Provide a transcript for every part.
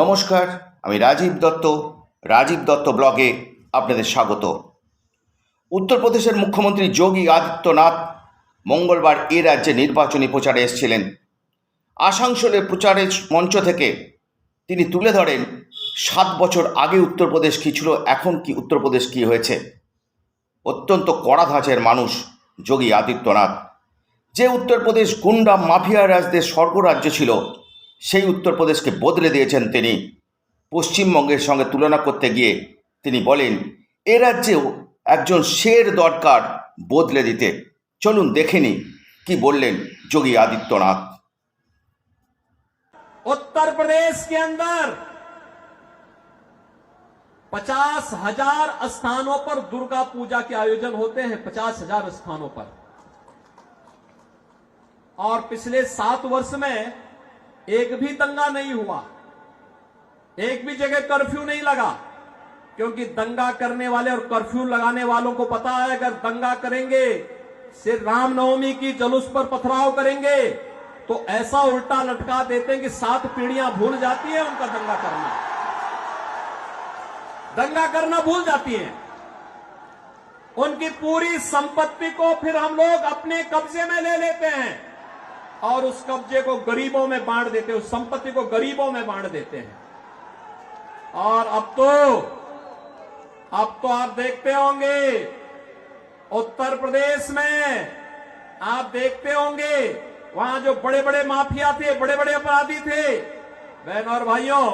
নমস্কার আমি রাজীব দত্ত রাজীব দত্ত ব্লগে আপনাদের স্বাগত উত্তরপ্রদেশের মুখ্যমন্ত্রী যোগী আদিত্যনাথ মঙ্গলবার এ রাজ্যে নির্বাচনী প্রচারে এসেছিলেন আসানসোলের প্রচারের মঞ্চ থেকে তিনি তুলে ধরেন সাত বছর আগে উত্তরপ্রদেশ কী ছিল এখন কি উত্তরপ্রদেশ কী হয়েছে অত্যন্ত কড়া ধাঁচের মানুষ যোগী আদিত্যনাথ যে উত্তরপ্রদেশ গুন্ডা মাফিয়া রাজদের স্বর্গরাজ্য ছিল щей उत्तर प्रदेश के बोदले दिएছেন তিনি পশ্চিমবঙ্গের সঙ্গে তুলনা করতে গিয়ে তিনি বলেন এর যে একজন शेर দরকার বদল দিতে চলুন দেখেনি কি বললেন যোগী আদিত্যনাথ उत्तर प्रदेश के अंदर 50000 स्थानों पर दुर्गा पूजा के आयोजन होते हैं 50000 स्थानों पर और पिछले 7 वर्ष में एक भी दंगा नहीं हुआ एक भी जगह कर्फ्यू नहीं लगा क्योंकि दंगा करने वाले और कर्फ्यू लगाने वालों को पता है अगर दंगा करेंगे सिर्फ रामनवमी की जलूस पर पथराव करेंगे तो ऐसा उल्टा लटका देते हैं कि सात पीढ़ियां भूल जाती है उनका दंगा करना दंगा करना भूल जाती है उनकी पूरी संपत्ति को फिर हम लोग अपने कब्जे में ले लेते हैं और उस कब्जे को गरीबों में बांट देते हैं उस संपत्ति को गरीबों में बांट देते हैं और अब तो अब तो आप देखते होंगे उत्तर प्रदेश में आप देखते होंगे वहां जो बड़े बड़े माफिया थे बड़े बड़े अपराधी थे बहन और भाइयों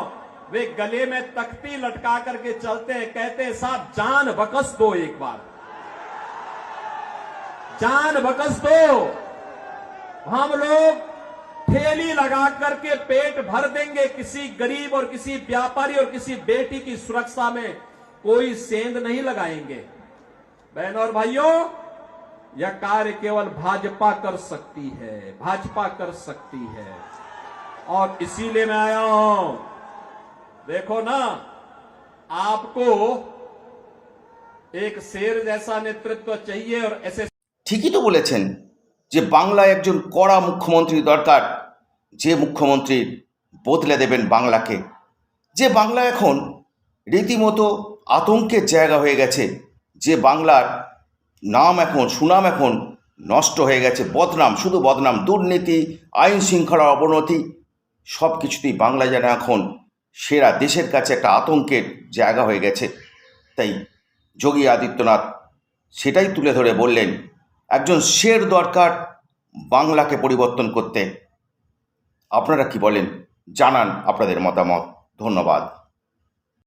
वे गले में तख्ती लटका करके चलते हैं कहते हैं साहब जान बकस दो एक बार जान बकस दो हम लोग ठेली लगा करके पेट भर देंगे किसी गरीब और किसी व्यापारी और किसी बेटी की सुरक्षा में कोई सेंध नहीं लगाएंगे बहनों और भाइयों यह कार्य केवल भाजपा कर सकती है भाजपा कर सकती है और इसीलिए मैं आया हूं देखो ना आपको एक शेर जैसा नेतृत्व चाहिए और ऐसे ठीक ही तो बोले যে বাংলায় একজন কড়া মুখ্যমন্ত্রী দরকার যে মুখ্যমন্ত্রী বদলে দেবেন বাংলাকে যে বাংলা এখন রীতিমতো আতঙ্কের জায়গা হয়ে গেছে যে বাংলার নাম এখন সুনাম এখন নষ্ট হয়ে গেছে বদনাম শুধু বদনাম দুর্নীতি আইন শৃঙ্খলার অবনতি সব কিছুতেই বাংলা যেন এখন সেরা দেশের কাছে একটা আতঙ্কের জায়গা হয়ে গেছে তাই যোগী আদিত্যনাথ সেটাই তুলে ধরে বললেন একজন শের দরকার বাংলাকে পরিবর্তন করতে আপনারা কি বলেন জানান আপনাদের মতামত ধন্যবাদ